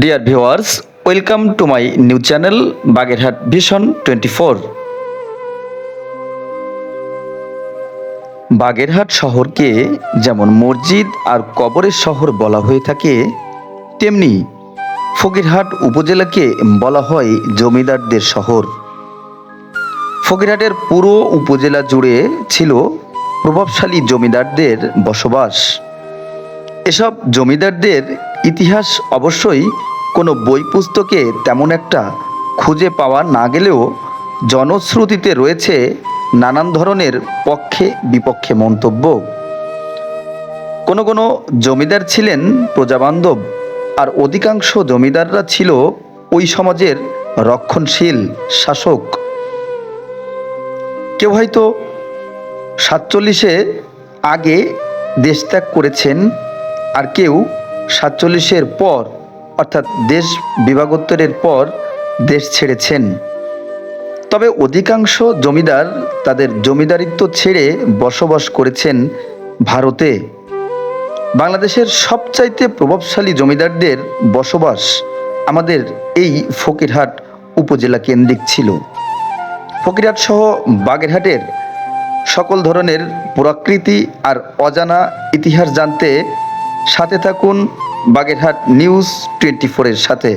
Dear viewers welcome to my new channel Bagerhat vision twenty four Bagerhat শহরকে যেমন মসজিদ আর কবরের শহর বলা হয়ে থাকে, তেমনি ফকিরহাট উপজেলাকে বলা হয় জমিদারদের শহর। ফকিরহাটের পুরো উপজেলা জুড়ে ছিল প্রভাবশালী জমিদারদের বসবাস। এসব জমিদারদের ইতিহাস অবশ্যই কোনো বই পুস্তকে তেমন একটা খুঁজে পাওয়া না গেলেও জনশ্রুতিতে রয়েছে নানান ধরনের পক্ষে বিপক্ষে মন্তব্য। কোনো কোনো জমিদার ছিলেন প্রজাবান্ধব, আর অধিকাংশ জমিদাররা ছিল ওই সমাজের রক্ষণশীল শাসক। কেউ হয়তো সাতচল্লিশে আগে দেশ ত্যাগ করেছেন, আর কেউ সাতচল্লিশের পর, অর্থাৎ দেশ বিভাগোত্তরের পর দেশ ছেড়েছেন। তবে অধিকাংশ জমিদার তাদের জমিদারিত্ব ছেড়ে বসবাস করেছেন ভারতে। বাংলাদেশের সবচাইতে প্রভাবশালী জমিদারদের বসবাস আমাদের এই ফকিরহাট উপজেলা কেন্দ্রিক ছিল। ফকিরহাট সহ বাগেরহাটের সকল ধরনের পুরাকৃতি আর অজানা ইতিহাস জানতে সাথে থাকুন বাগেরহাট নিউজ টোয়েন্টি ফোরের সাথে।